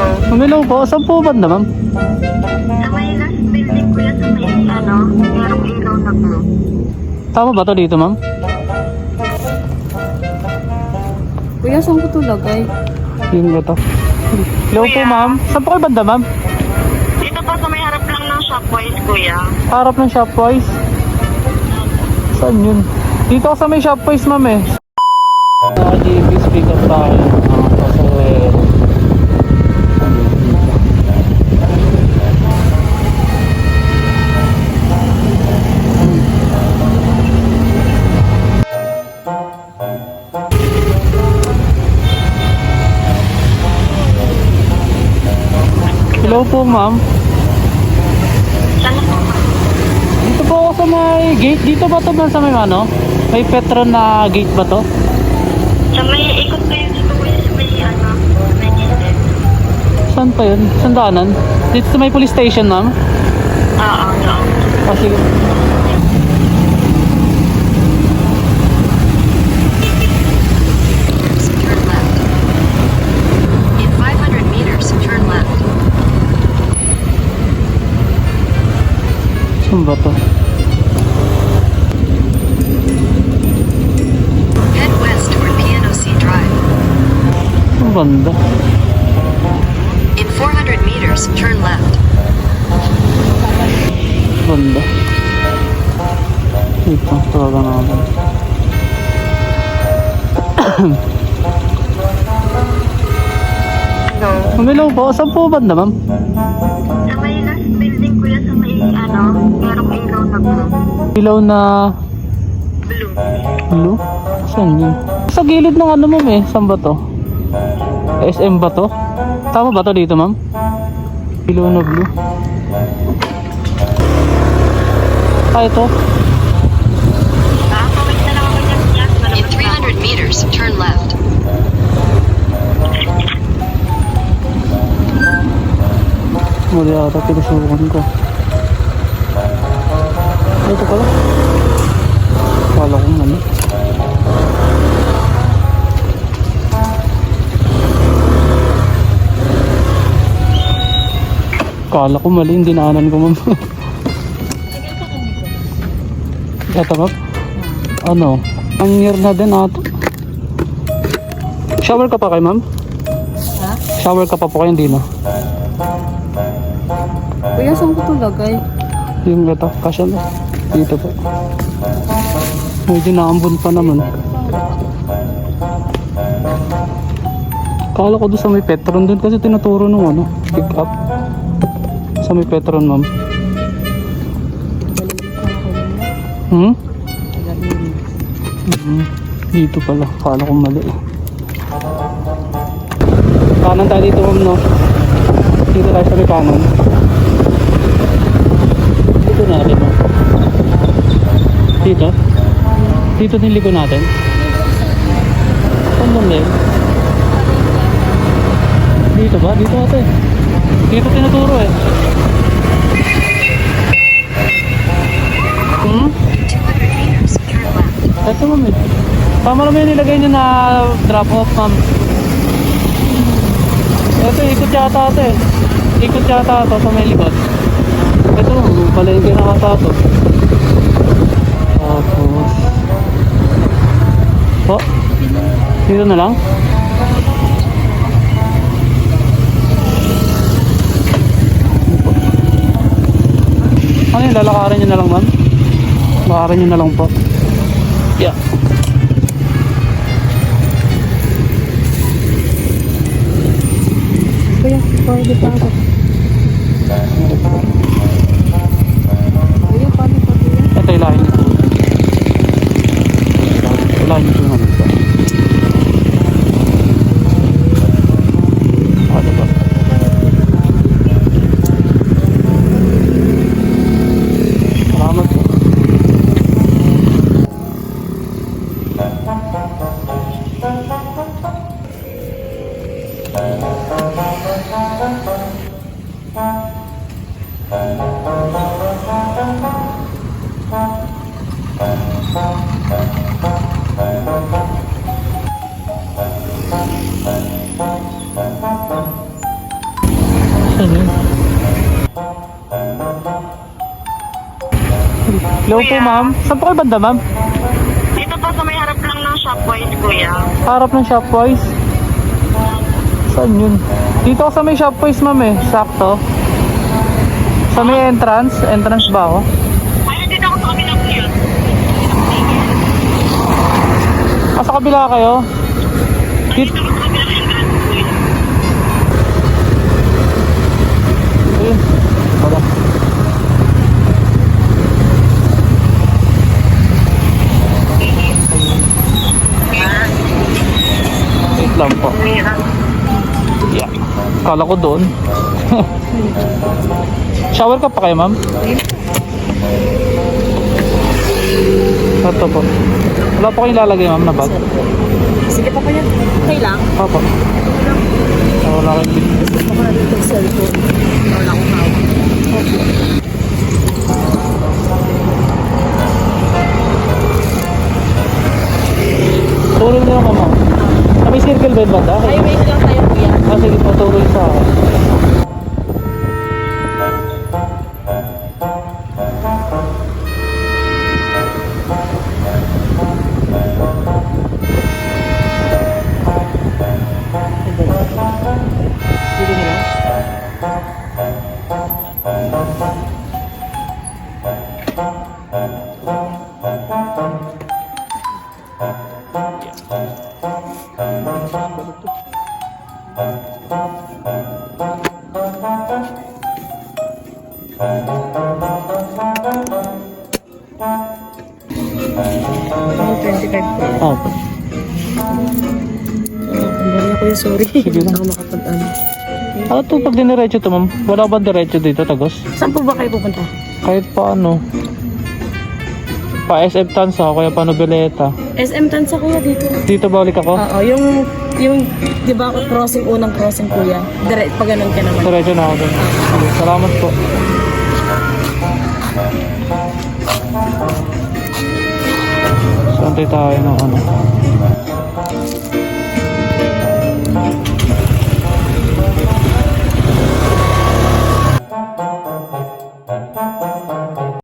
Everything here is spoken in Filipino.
Hello. Hello po, saan po banda ma'am? Sa may last building ko yan sa may ano, merong ilaw na blue. Tama ba to dito ma'am? Kuya, saan ko ito lagay? Yung ito. Hello po ma'am. Saan po kayo banda ma'am? Dito po sa may harap lang ng Shopwise, kuya. Harap ng Shopwise. Saan yun? Dito sa may Shopwise ma'am eh. Uh, GP speak up tayo. Hello po ma'am. Po? Dito po ako sa may gate. Dito ba to sa may ano? May Petron na gate ba to? Sa may ikot kayo dito kuya sa may ano, may gilid. Saan pa yun? Saan daanan? Dito sa may police station ma'am? Oo, doon. Ah, sige. turn left. In 500 meters, turn left. Saan ba to? Head west toward Piano C Drive. Saan banda? In 400 meters, turn left. Banda. Dito, tawagan natin. Hello. Hello po, saan po banda ma'am? Ilaw na blue. Saan yun? Sa gilid ng ano ma'am eh. Saan ba to? SM ba to? Tama ba to dito ma'am? Ilaw na blue. Ah, ito. In malabas na ako. 300 meters, turn left. Muli ata pinasukan ko. Ito pala. Kala ko mali. Kala ko mali, hindi naanan ko ma'am. Ma'am? Ano? Ang year na din ato. Shower ka pa kay ma'am? Ha? Shower ka pa po kayo, hindi na? Kuya, saan ko ito lagay? Yung ito, kasya na. Dito po. Medyo naambun pa naman. Kala ko doon sa may Petron doon kasi tinuturo nung ano, pick up. Sa may Petron, ma'am. Hmm? Hmm. Dito pala. Kala ko mali. Kanan tayo dito, ma'am, no? Dito tayo sa may kanan. Dito natin, ma'am. Dito? Dito niligo natin? Saan banda? Dito ba? Dito ate. Dito tinuturo eh. Hmm? 200 meters, turn left. Ito ma'am eh. Tama naman yung nilagay niyo na drop off ma'am. Ito ikot yata eh. Ikot yata ito sa may likod. Ito palengke na kata ito. Tapos. Po. Dito na lang. Ano yun? Lalakarin nyo na lang ma'am? Lalakarin nyo na lang po. Yeah. Kuya, pwede pa ako. Kuya, Hello po Kuya. ma'am. Saan po kayo banda ma'am? Dito po sa may harap lang ng Shopwise, kuya. Harap ng Shopwise. Saan yun? Dito ako sa may Shopwise ma'am eh. Sakto. Sa may entrance. Entrance ba ako? Ay, dito ako sa kabilang kuya. Ah, sa kabila kayo? Dito. Dito ako sa kabilang entrance, kuya. Ayun. Wala. Wait lang po. Yeah. Kala ko doon. Shower ka pa kayo, ma'am? Ito po. Wala po kayong lalagay, ma'am, na bag? Sige pa kuya. Okay lang. Opo. Ah, Wala kayong bin. Gusto ko na dito yung cellphone. Wala akong hawak. Tulong niyo ako, ma'am. Circle ba? Ay, wait lang tayo kuya. Ah, sige po, tulong sa akin. 125 Oh. Ang dami ako sorry. Sige. Hindi ako makapag-ano. Ano to pag diniretso to ma'am? Wala ba diretso dito Tagos? Saan po ba kayo pupunta? Kahit pa ano. Pa SF Tansa o kaya pa Noveleta. SM Tansa kuya dito. Dito ba ulit ako? Oo, yung, yung, di ba crossing, unang crossing kuya. Dire, pag ganun ka naman. Diretso na ako dun. Salamat po. Saan tayo tayo ng ano?